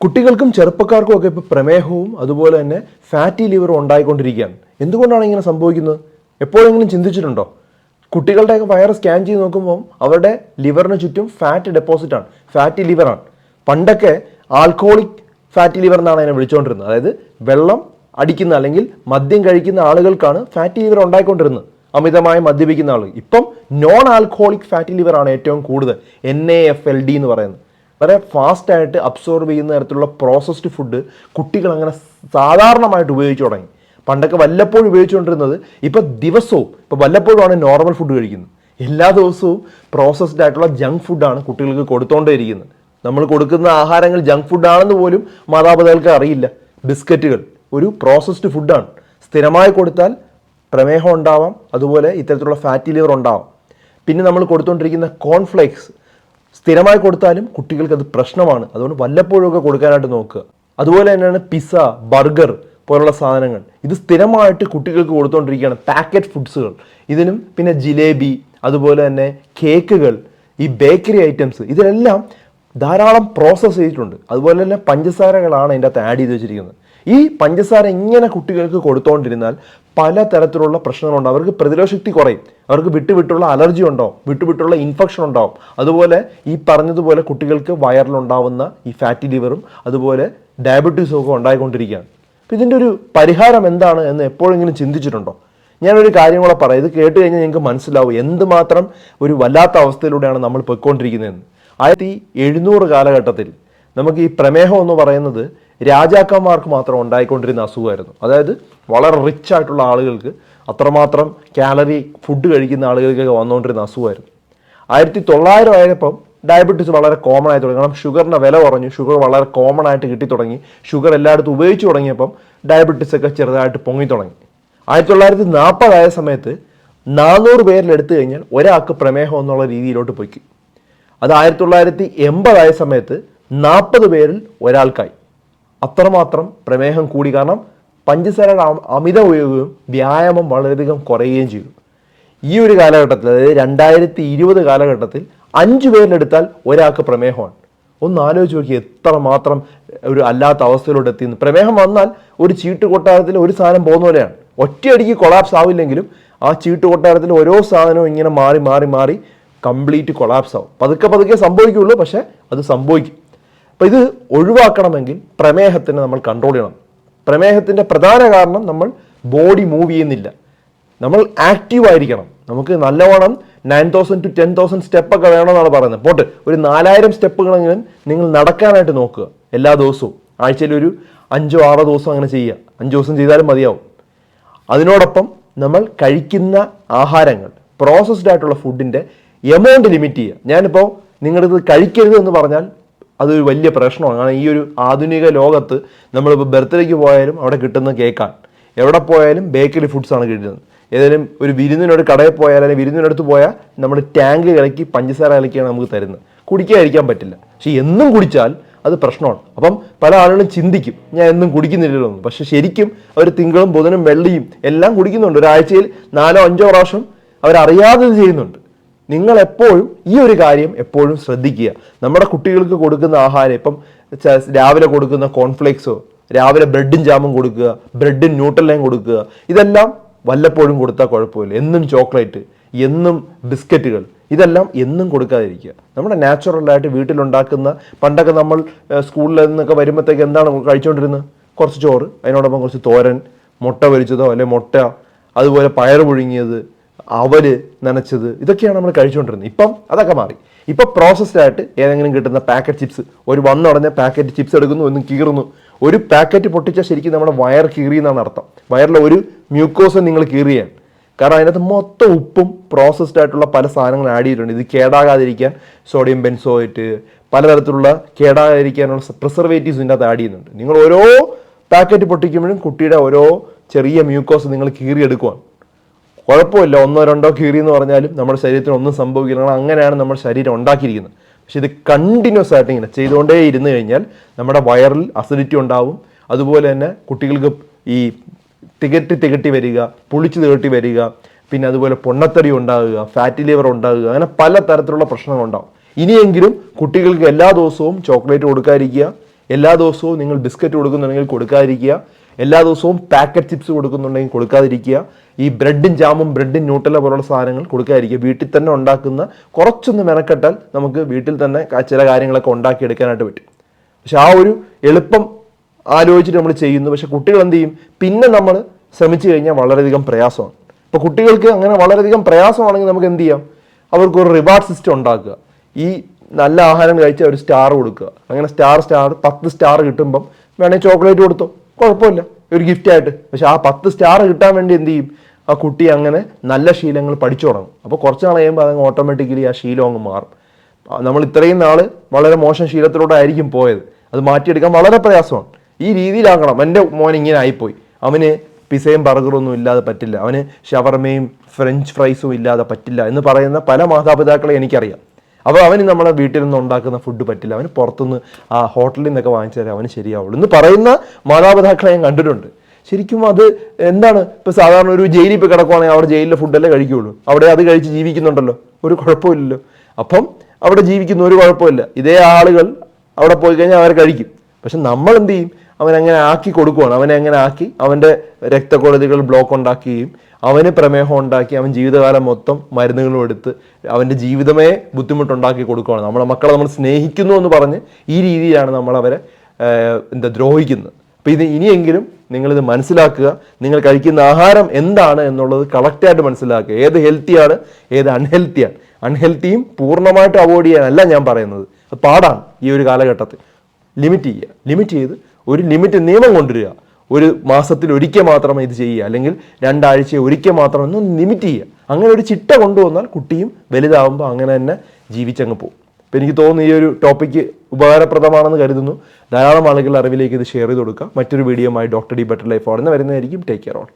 കുട്ടികൾക്കും ചെറുപ്പക്കാർക്കും ഒക്കെ ഇപ്പോൾ പ്രമേഹവും അതുപോലെ തന്നെ ഫാറ്റി ലിവറും ഉണ്ടായിക്കൊണ്ടിരിക്കുകയാണ്. എന്തുകൊണ്ടാണ് ഇങ്ങനെ സംഭവിക്കുന്നത്? എപ്പോഴെങ്കിലും ചിന്തിച്ചിട്ടുണ്ടോ? കുട്ടികളുടെയൊക്കെ വയറ് സ്കാൻ ചെയ്ത് നോക്കുമ്പോൾ അവരുടെ ലിവറിന് ചുറ്റും ഫാറ്റ് ഡെപ്പോസിറ്റാണ് ഫാറ്റി ലിവറാണ് പണ്ടൊക്കെ ആൽക്കോളിക് ഫാറ്റി ലിവർ എന്നാണ് അതിനെ വിളിച്ചുകൊണ്ടിരുന്നത് അതായത് വെള്ളം അടിക്കുന്ന അല്ലെങ്കിൽ മദ്യം കഴിക്കുന്ന ആളുകൾക്കാണ് ഫാറ്റി ലിവർ ഉണ്ടായിക്കൊണ്ടിരുന്നത്. അമിതമായി മദ്യപിക്കുന്ന ആളുകൾ. ഇപ്പം നോൺ ആൽക്കോളിക് ഫാറ്റി ലിവറാണ് ഏറ്റവും കൂടുതൽ. N A F L D എന്ന് പറയുന്നത്. വളരെ ഫാസ്റ്റായിട്ട് അബ്സോർബ് ചെയ്യുന്ന തരത്തിലുള്ള പ്രോസസ്ഡ് ഫുഡ് കുട്ടികൾ അങ്ങനെ സാധാരണമായിട്ട് ഉപയോഗിച്ചു തുടങ്ങി. പണ്ടൊക്കെ വല്ലപ്പോഴും ഉപയോഗിച്ചുകൊണ്ടിരുന്നത് ഇപ്പോൾ ദിവസവും ഇപ്പോൾ വല്ലപ്പോഴുമാണ് നോർമൽ ഫുഡ് കഴിക്കുന്നത്. എല്ലാ ദിവസവും പ്രോസസ്ഡ് ആയിട്ടുള്ള ജങ്ക് ഫുഡാണ് കുട്ടികൾക്ക് കൊടുത്തോണ്ടേയിരിക്കുന്നത്. നമ്മൾ കൊടുക്കുന്ന ആഹാരങ്ങൾ ജങ്ക് ഫുഡാണെന്ന് പോലും മാതാപിതാക്കൾക്ക് അറിയില്ല. ബിസ്ക്കറ്റുകൾ ഒരു പ്രോസസ്ഡ് ഫുഡാണ് സ്ഥിരമായി കൊടുത്താൽ പ്രമേഹം ഉണ്ടാവാം അതുപോലെ ഇത്തരത്തിലുള്ള ഫാറ്റി ലിവർ ഉണ്ടാവാം. പിന്നെ നമ്മൾ കൊടുത്തുകൊണ്ടിരിക്കുന്ന കോൺഫ്ലേക്സ് സ്ഥിരമായി കൊടുത്താലും കുട്ടികൾക്ക് അത് പ്രശ്നമാണ്. അതുകൊണ്ട് വല്ലപ്പോഴൊക്കെ കൊടുക്കാനായിട്ട് നോക്കുക. അതുപോലെ തന്നെയാണ് പിസ്സ ബർഗർ പോലുള്ള സാധനങ്ങൾ. ഇത് സ്ഥിരമായിട്ട് കുട്ടികൾക്ക് കൊടുത്തുകൊണ്ടിരിക്കുകയാണ് പാക്കറ്റ് ഫുഡ്സുകൾ. ഇതിനും പിന്നെ ജിലേബി അതുപോലെ തന്നെ കേക്കുകൾ ഈ ബേക്കറി ഐറ്റംസ് ഇതിലെല്ലാം ധാരാളം പ്രോസസ്സ് ചെയ്തിട്ടുണ്ട്. അതുപോലെ തന്നെ പഞ്ചസാരകളാണ് അതിന്റെ അകത്ത് ആഡ് ചെയ്ത് വെച്ചിരിക്കുന്നത്. ഈ പഞ്ചസാര ഇങ്ങനെ കുട്ടികൾക്ക് കൊടുത്തുകൊണ്ടിരുന്നാൽ പല തരത്തിലുള്ള പ്രശ്നങ്ങളുണ്ട് അവർക്ക് പ്രതിരോധശക്തി കുറയും. അവർക്ക് വിട്ടുവിട്ടുള്ള അലർജി ഉണ്ടാവും. വിട്ടുവിട്ടുള്ള ഇൻഫെക്ഷൻ ഉണ്ടാവും. അതുപോലെ ഈ പറഞ്ഞതുപോലെ കുട്ടികൾക്ക് വയറിലുണ്ടാവുന്ന ഈ ഫാറ്റി ലിവറും അതുപോലെ ഡയബറ്റീസും ഒക്കെ ഉണ്ടായിക്കൊണ്ടിരിക്കുകയാണ്. അപ്പം ഇതിന്റെ ഒരു പരിഹാരം എന്താണ് എന്ന് എപ്പോഴെങ്കിലും ചിന്തിച്ചിട്ടുണ്ടോ? ഞാനൊരു കാര്യം കൂടെ പറയാം. ഇത് കേട്ട് കഴിഞ്ഞാൽ നിങ്ങൾക്ക് മനസ്സിലാവും എന്തുമാത്രം ഒരു വല്ലാത്ത അവസ്ഥയിലൂടെയാണ് നമ്മൾ പൊയ്ക്കൊണ്ടിരിക്കുന്നതെന്ന്. ആയിരത്തി എഴുന്നൂറ് കാലഘട്ടത്തിൽ നമുക്ക് ഈ പ്രമേഹം എന്ന് പറയുന്നത് രാജാക്കന്മാർക്ക് മാത്രം ഉണ്ടായിക്കൊണ്ടിരുന്ന അസുഖമായിരുന്നു. അതായത് വളരെ റിച്ച് ആയിട്ടുള്ള ആളുകൾക്ക് അത്രമാത്രം കാലറി ഫുഡ് കഴിക്കുന്ന ആളുകൾക്കൊക്കെ വന്നുകൊണ്ടിരുന്ന അസുഖമായിരുന്നു. ആയിരത്തി തൊള്ളായിരം ആയപ്പം ഡയബറ്റീസ് വളരെ കോമൺ ആയി തുടങ്ങി. കാരണം ഷുഗറിന്റെ വില കുറഞ്ഞു. ഷുഗർ വളരെ കോമൺ ആയിട്ട് കിട്ടി തുടങ്ങി. ഷുഗർ എല്ലായിടത്തും ഉപയോഗിച്ച് തുടങ്ങിയപ്പം ഡയബറ്റീസ് ഒക്കെ ചെറുതായിട്ട് പൊങ്ങി തുടങ്ങി. ആയിരത്തി തൊള്ളായിരത്തി നാൽപ്പതായ സമയത്ത് നാനൂറ് പേരിൽ എടുത്തു കഴിഞ്ഞാൽ ഒരാൾക്ക് പ്രമേഹം എന്നുള്ള രീതിയിലോട്ട് പോയി അത് ആയിരത്തി തൊള്ളായിരത്തി എൺപതായ സമയത്ത് നാൽപ്പത് പേരിൽ ഒരാൾക്കായി. അത്രമാത്രം പ്രമേഹം കൂടി കാരണം പഞ്ചസാര അമ- അമിത ഉപയോഗവും വ്യായാമം വളരെയധികം കുറയുകയും ചെയ്യും ഈ ഒരു കാലഘട്ടത്തിൽ അതായത് രണ്ടായിരത്തി ഇരുപത് കാലഘട്ടത്തിൽ അഞ്ചു പേരിലെടുത്താൽ ഒരാൾക്ക് പ്രമേഹമാണ്. ഒന്ന് ആലോചിച്ച് നോക്കി എത്ര മാത്രം ഒരു അല്ലാത്ത അവസ്ഥയിലോട്ട് എത്തിയെന്ന്. പ്രമേഹം വന്നാൽ ഒരു ചീട്ട് കൊട്ടാരത്തിൽ ഒരു സാധനം പോകുന്ന പോലെയാണ്. ഒറ്റയടിക്ക് കൊളാപ്സ് ആവില്ലെങ്കിലും ആ ചീട്ട് കൊട്ടാരത്തിൽ ഓരോ സാധനവും ഇങ്ങനെ മാറി മാറി മാറി കംപ്ലീറ്റ് കൊളാപ്സ് ആവും. പതുക്കെ പതുക്കെ സംഭവിക്കുള്ളൂ പക്ഷേ അത് സംഭവിക്കും. അപ്പം ഇത് ഒഴിവാക്കണമെങ്കിൽ പ്രമേഹത്തിനെ നമ്മൾ കൺട്രോൾ ചെയ്യണം. പ്രമേഹത്തിന്റെ പ്രധാന കാരണം നമ്മൾ ബോഡി മൂവ് ചെയ്യുന്നില്ല. നമ്മൾ ആക്റ്റീവ് ആയിരിക്കണം. നമുക്ക് നല്ലവണ്ണം nine thousand to ten thousand സ്റ്റെപ്പൊക്കെ വേണമെന്നാണ് പറയുന്നത്. പോട്ട് ഒരു നാലായിരം സ്റ്റെപ്പുകളെങ്കിലും നിങ്ങൾ നടക്കാനായിട്ട് നോക്കുക. എല്ലാ ദിവസവും. ആഴ്ചയിൽ ഒരു അഞ്ചോ ആറോ ദിവസം അങ്ങനെ ചെയ്യുക. അഞ്ച് ദിവസം ചെയ്താലും മതിയാവും. അതിനോടൊപ്പം നമ്മൾ കഴിക്കുന്ന ആഹാരങ്ങൾ പ്രോസസ്ഡ് ആയിട്ടുള്ള ഫുഡിന്റെ എമൗണ്ട് ലിമിറ്റ് ചെയ്യുക. ഞാനിപ്പോൾ നിങ്ങളിത് കഴിക്കരുത് എന്ന് പറഞ്ഞാൽ അതൊരു വലിയ പ്രശ്നമാണ്. കാരണം ഈ ഒരു ആധുനിക ലോകത്ത് നമ്മളിപ്പോൾ ബർത്ത്ഡേക്ക് പോയാലും അവിടെ കിട്ടുന്ന കേക്കാണ്. എവിടെ പോയാലും ബേക്കറി ഫുഡ്സാണ് കിട്ടുന്നത്. ഏതെങ്കിലും ഒരു വിരുന്നിനൊരു കടയിൽ പോയാൽ അല്ലെങ്കിൽ വിരുന്നിനടുത്ത് പോയാൽ നമ്മൾ ടാങ്ക് കലക്കി പഞ്ചസാര കലക്കിയാണ് നമുക്ക് തരുന്നത്. കുടിക്കാതിരിക്കാൻ പറ്റില്ല. പക്ഷേ എന്നും കുടിച്ചാൽ അത് പ്രശ്നമാണ്. അപ്പം പല ആളുകളും ചിന്തിക്കും ഞാൻ എന്നും കുടിക്കുന്നില്ലല്ലോ പക്ഷെ ശരിക്കും അവർ തിങ്കളും ബുധനും വെള്ളിയും എല്ലാം കുടിക്കുന്നുണ്ട്. ഒരാഴ്ചയിൽ നാലോ അഞ്ചോ പ്രാവശ്യം അവരറിയാതെ ചെയ്യുന്നുണ്ട്. നിങ്ങൾ എപ്പോഴും ഈ ഒരു കാര്യം എപ്പോഴും ശ്രദ്ധിക്കുക. നമ്മുടെ കുട്ടികൾക്ക് കൊടുക്കുന്ന ആഹാരം ഇപ്പം രാവിലെ കൊടുക്കുന്ന കോൺഫ്ലേക്സോ രാവിലെ ബ്രെഡും ജാമും കൊടുക്കുക ബ്രെഡും ന്യൂട്രലയും കൊടുക്കുക ഇതെല്ലാം വല്ലപ്പോഴും കൊടുത്താൽ കുഴപ്പമില്ല. എന്നും ചോക്ലേറ്റ് എന്നും ബിസ്ക്കറ്റുകൾ ഇതെല്ലാം എന്നും കൊടുക്കാതിരിക്കുക. നമ്മുടെ നാച്ചുറലായിട്ട് വീട്ടിലുണ്ടാക്കുന്ന പണ്ടൊക്കെ നമ്മൾ സ്കൂളിൽ നിന്നൊക്കെ വരുമ്പോഴത്തേക്ക് എന്താണ് കഴിച്ചുകൊണ്ടിരുന്നത്? കുറച്ച് ചോറ് അതിനോടൊപ്പം കുറച്ച് തോരൻ മുട്ട പൊരിച്ചതോ അല്ലെങ്കിൽ മുട്ട അതുപോലെ പയർ പുഴുങ്ങിയത് അവൽ നനച്ചത് ഇതൊക്കെയാണ് നമ്മൾ കഴിച്ചുകൊണ്ടിരുന്നത്. ഇപ്പം അതൊക്കെ മാറി. പ്രോസസ്ഡ് ആയിട്ട് ഏതെങ്കിലും കിട്ടുന്ന പാക്കറ്റ് ചിപ്സ് ഒരു വന്നുടഞ്ഞ പാക്കറ്റ് ചിപ്സ് എടുക്കുന്നു ഒന്ന് കീറുന്നു. ഒരു പാക്കറ്റ് പൊട്ടിച്ചാൽ ശരിക്കും നമ്മുടെ വയർ കീറി എന്നാണ് അർത്ഥം വയറിലെ ഒരു മ്യൂക്കോസ് നിങ്ങൾ കീറിയാണ് കാരണം അതിനകത്ത് മൊത്തം ഉപ്പും പ്രോസസ്ഡ് ആയിട്ടുള്ള പല സാധനങ്ങൾ ആഡ് ചെയ്തിട്ടുണ്ട്. ഇത് കേടാകാതിരിക്കാൻ സോഡിയം ബെൻസോയിറ്റ് പലതരത്തിലുള്ള കേടാകാതിരിക്കാനുള്ള പ്രിസർവേറ്റീവ്സ് ഇതിന്റെ അകത്ത് ആഡ് ചെയ്യുന്നുണ്ട്. നിങ്ങൾ ഓരോ പാക്കറ്റ് പൊട്ടിക്കുമ്പോഴും കുട്ടിയുടെ ഓരോ ചെറിയ മ്യൂക്കോസ് നിങ്ങൾ കീറിയെടുക്കുവാണ്. കുഴപ്പമില്ല. ഒന്നോ രണ്ടോ കീറി എന്ന് പറഞ്ഞാലും നമ്മുടെ ശരീരത്തിന് ഒന്നും സംഭവിക്കില്ല. അങ്ങനെയാണ് നമ്മുടെ ശരീരം ഉണ്ടാക്കിയിരിക്കുന്നത്. പക്ഷെ ഇത് കണ്ടിന്യൂസ് ആയിട്ട് ഇങ്ങനെ ചെയ്തുകൊണ്ടേ ഇരുന്ന് കഴിഞ്ഞാൽ നമ്മുടെ വയറിൽ അസിഡിറ്റി ഉണ്ടാവും. അതുപോലെ തന്നെ കുട്ടികൾക്ക് ഈ തികട്ടി തികട്ടി വരിക പുളിച്ചു തികട്ടി വരിക പിന്നെ അതുപോലെ പൊണ്ണത്തടി ഉണ്ടാകുക ഫാറ്റി ലിവർ ഉണ്ടാകുക അങ്ങനെ പല തരത്തിലുള്ള പ്രശ്നങ്ങളുണ്ടാവും. ഇനിയെങ്കിലും കുട്ടികൾക്ക് എല്ലാ ദിവസവും ചോക്ലേറ്റ് കൊടുക്കാതിരിക്കുക എല്ലാ ദിവസവും നിങ്ങൾ ബിസ്ക്കറ്റ് കൊടുക്കുന്നുണ്ടെങ്കിൽ കൊടുക്കാതിരിക്കുക എല്ലാ ദിവസവും പാക്കറ്റ് ചിപ്സ് കൊടുക്കുന്നുണ്ടെങ്കിൽ കൊടുക്കാതിരിക്കുക ഈ ബ്രെഡും ജാമും ബ്രെഡും ന്യൂട്ടല പോലുള്ള സാധനങ്ങൾ കൊടുക്കാതിരിക്കുക. വീട്ടിൽ തന്നെ ഉണ്ടാക്കുന്ന കുറച്ചൊന്ന് മെനക്കെട്ടാൽ നമുക്ക് വീട്ടിൽ തന്നെ ചില കാര്യങ്ങളൊക്കെ ഉണ്ടാക്കിയെടുക്കാനായിട്ട് പറ്റും. പക്ഷെ ആ ഒരു എളുപ്പം ആലോചിച്ചിട്ട് നമ്മൾ ചെയ്യുന്നു. പക്ഷെ കുട്ടികൾ എന്ത് ചെയ്യും? പിന്നെ നമ്മൾ ശ്രമിച്ചു കഴിഞ്ഞാൽ വളരെയധികം പ്രയാസമാണ്. ഇപ്പോൾ കുട്ടികൾക്ക് അങ്ങനെ വളരെയധികം പ്രയാസമാണെങ്കിൽ നമുക്ക് എന്ത് ചെയ്യാം? അവർക്ക് ഒരു റിവാർഡ് സിസ്റ്റം ഉണ്ടാക്കുക. ഈ നല്ല ആഹാരം കഴിച്ച് അവർ സ്റ്റാർ കൊടുക്കുക. അങ്ങനെ സ്റ്റാർ സ്റ്റാർ പത്ത് സ്റ്റാർ കിട്ടുമ്പം വേണമെങ്കിൽ ചോക്ലേറ്റ് കൊടുത്തോ? കുഴപ്പമില്ല. ഒരു ഗിഫ്റ്റ് ആയിട്ട്. പക്ഷെ ആ പത്ത് സ്റ്റാർ കിട്ടാൻ വേണ്ടി എന്ത് ചെയ്യും? ആ കുട്ടി അങ്ങനെ നല്ല ശീലങ്ങൾ പഠിച്ചു തുടങ്ങും. അപ്പോൾ കുറച്ച് നാൾ കഴിയുമ്പോൾ അതങ്ങ് ഓട്ടോമാറ്റിക്കലി ആ ശീലം അങ്ങ് മാറും. നമ്മൾ ഇത്രയും നാൾ വളരെ മോശം ശീലത്തിലൂടെ ആയിരിക്കും പോയത്. അത് മാറ്റിയെടുക്കാൻ വളരെ പ്രയാസമാണ്. ഈ രീതിയിലാക്കണം എന്റെ മോൻ ഇങ്ങനെ ആയിപ്പോയി. അവന് പിസയും ബർഗറൊന്നും ഇല്ലാതെ പറ്റില്ല. അവന് ഷവർമയും ഫ്രഞ്ച് ഫ്രൈസും ഇല്ലാതെ പറ്റില്ല എന്ന് പറയുന്ന പല മാതാപിതാക്കളെ എനിക്കറിയാം. അപ്പോൾ അവന് നമ്മളെ വീട്ടിൽ നിന്ന് ഉണ്ടാക്കുന്ന ഫുഡ് പറ്റില്ല. അവന് പുറത്തുനിന്ന് ആ ഹോട്ടലിൽ നിന്നൊക്കെ വാങ്ങിച്ചു തരാം അവന് ശരിയാവുള്ളൂ. എന്ന് പറയുന്ന മാതാപിതാക്കളെ ഞാൻ കണ്ടിട്ടുണ്ട്. ശരിക്കും അത് എന്താണ്? ഇപ്പോൾ സാധാരണ ഒരു ജയിലിൽ പോയി കിടക്കുവാണെങ്കിൽ അവിടെ ജയിലിലെ ഫുഡല്ലേ കഴിക്കുകയുള്ളൂ. അവിടെ അത് കഴിച്ച് ജീവിക്കുന്നുണ്ടല്ലോ. ഒരു കുഴപ്പമില്ലല്ലോ. അപ്പം അവിടെ ജീവിക്കുന്ന ഒരു കുഴപ്പമില്ല. ഇതേ ആളുകൾ അവിടെ പോയി കഴിഞ്ഞാൽ അവർ കഴിക്കും. പക്ഷെ നമ്മൾ എന്ത് ചെയ്യും അവൻ അങ്ങനെ ആക്കി കൊടുക്കുവാണ്. അവനെ അങ്ങനെ ആക്കി? അവന്റെ രക്തക്കൊഴുതികൾ ബ്ലോക്ക് ഉണ്ടാക്കുകയും അവന് പ്രമേഹം ഉണ്ടാക്കി അവൻ ജീവിതകാലം മൊത്തം മരുന്നുകളും എടുത്ത് അവന്റെ ജീവിതമേ ബുദ്ധിമുട്ടുണ്ടാക്കി കൊടുക്കുവാണ്. നമ്മളെ മക്കളെ നമ്മൾ സ്നേഹിക്കുന്നു എന്ന് പറഞ്ഞ് ഈ രീതിയിലാണ് നമ്മൾ അവരെ എന്താ ദ്രോഹിക്കുന്നത്. അപ്പോൾ ഇത് ഇനിയെങ്കിലും നിങ്ങളിത് മനസ്സിലാക്കുക. നിങ്ങൾ കഴിക്കുന്ന ആഹാരം എന്താണ് എന്നുള്ളത് കറക്റ്റായിട്ട് മനസ്സിലാക്കുക. ഏത് ഹെൽത്തിയാണ് ഏത് അൺഹെൽത്തിയാണ് അൺഹെൽത്തിയും പൂർണമായിട്ട് അവോയ്ഡ് ചെയ്യാനല്ല ഞാൻ പറയുന്നത്. അത് പാടാണ് ഈ ഒരു കാലഘട്ടത്തിൽ. ലിമിറ്റ് ചെയ്യുക. ലിമിറ്റ് ചെയ്ത് ഒരു ലിമിറ്റ് നിയമം കൊണ്ടുവരിക. ഒരു മാസത്തിൽ ഒരിക്കൽ മാത്രമേ ഇത് ചെയ്യുക. അല്ലെങ്കിൽ രണ്ടാഴ്ച ഒരിക്കൽ മാത്രം ഒന്ന് ലിമിറ്റ് ചെയ്യുക. അങ്ങനെ ഒരു ചിട്ട കൊണ്ടുവന്നാൽ കുട്ടിയും വലുതാവുമ്പോൾ അങ്ങനെ തന്നെ ജീവിച്ചങ്ങ് പോകും. അപ്പോൾ എനിക്ക് തോന്നുന്നു ഈ ഒരു ടോപ്പിക്ക് ഉപകാരപ്രദമാണെന്ന് കരുതുന്നു. ധാരാളം ആളുകളുടെ അറിവിലേക്ക് ഇത് ഷെയർ ചെയ്ത് കൊടുക്കുക മറ്റൊരു വീഡിയോയുമായി ഡോക്ടർ ഡി ബെറ്റർ ലൈഫ് ഉടനെ വരുന്നതായിരിക്കും. Take care on